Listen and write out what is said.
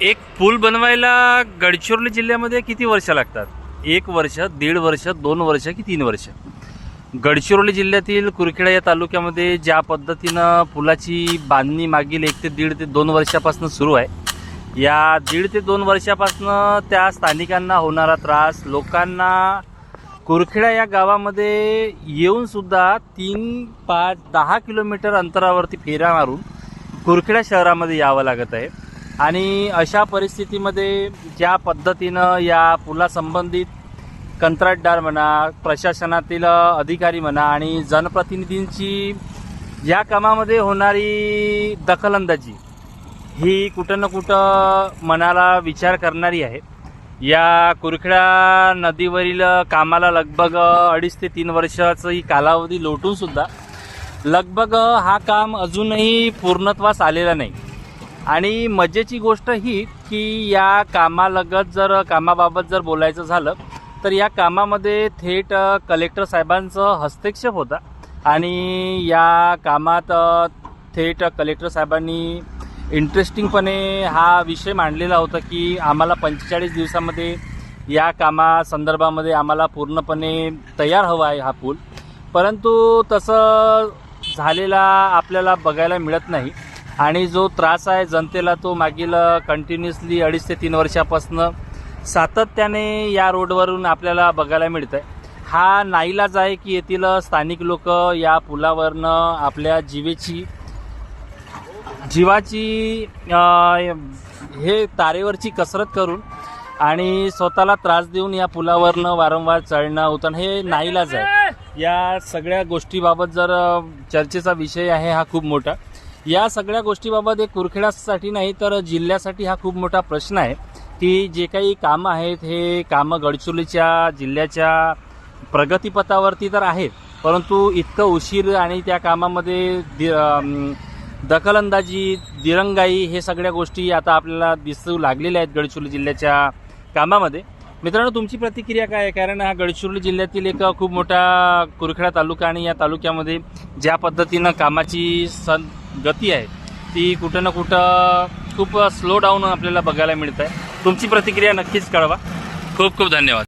एक पूल बनवायला गडचिरोली जिल्ह्यामध्ये किती वर्ष लागतात? एक वर्ष दीड वर्ष दोन वर्ष की तीन वर्ष? गडचिरोली जिल्ह्यातील कुरखेडा या तालुक्यामध्ये ज्या पद्धतीनं पुलाची बांधणी मागील एक ते दीड ते दोन वर्षापासून सुरू आहे या दीड ते दोन वर्षापासून त्या स्थानिकांना होणारा त्रास लोकांना कुरखेडा या गावामध्ये येऊनसुद्धा तीन पाच दहा किलोमीटर अंतरावरती फेऱ्या मारून कुरखेडा शहरामध्ये यावं लागत आहे. आणि अशा परिस्थितीमध्ये ज्या पद्धतीनं या पुलासंबंधित कंत्राटदार म्हणा प्रशासनातील अधिकारी म्हणा आणि जनप्रतिनिधींची या कामामध्ये होणारी दखलंदाजी ही कुठं ना कुठं मनाला विचार करणारी आहे. या कुरखेडा नदीवरील कामाला लगभग अडीच ते तीन वर्षाचं ही कालावधी लोटूनसुद्धा लगभग हा काम अजूनही पूर्णत्वास आलेला नाही. आणि मजेची गोष्ट ही की या कामालगत जर कामाबाबत जर बोलायचं झालं तर या कामामध्ये थेट कलेक्टर साहेबांचं हस्तक्षेप होता. आणि या कामात थेट कलेक्टर साहेबांनी इंटरेस्टिंगपणे हा विषय मांडलेला होता की आम्हाला पंचेचाळीस दिवसामध्ये या कामासंदर्भामध्ये आम्हाला पूर्णपणे तयार हवा आहे हा पूल. परंतु तसं झालेला आपल्याला बघायला मिळत नाही. आणि जो त्रास आहे जनतेला तो मागील कंटिन्युअसली अडीच ते तीन वर्षापासनं सातत्याने या रोडवरून आपल्याला बघायला मिळत आहे हा नाईलाज आहे की येथील स्थानिक लोक या पुलावरनं आपल्या जीवेची जीवाची हे तारेवरची कसरत करून आणि स्वतःला त्रास देऊन या पुलावरनं वारंवार चढणं उतरणं हे नाईलाज आहे. या सगळ्या गोष्टीबाबत जर चर्चेचा विषय आहे हा खूप मोठा. या सगळ्या गोष्टीबाबत एक कुरखेडासाठी नाही तर जिल्ह्यासाठी हा खूप मोठा प्रश्न आहे. की जे काही कामं आहेत हे कामं गडचिरोलीच्या जिल्ह्याच्या प्रगतीपथावरती तर आहेत परंतु इतकं उशीर आणि त्या कामामध्ये दि- दखलंदाजी दिरंगाई हे सगळ्या गोष्टी आता आपल्याला दिसू लागलेल्या आहेत गडचिरोली जिल्ह्याच्या कामामध्ये. मित्रांनो तुमची प्रतिक्रिया काय आहे? कारण हा गडचिरोली जिल्ह्यातील एक खूप मोठा कुरखेडा तालुका आणि या तालुक्यामध्ये ज्या पद्धतीनं कामाची सन गती आहे ती कुठं ना कुठं खूप स्लो डाऊन आपल्याला बघायला मिळत आहे तुमची प्रतिक्रिया नक्कीच कळवा. खूप खूप धन्यवाद.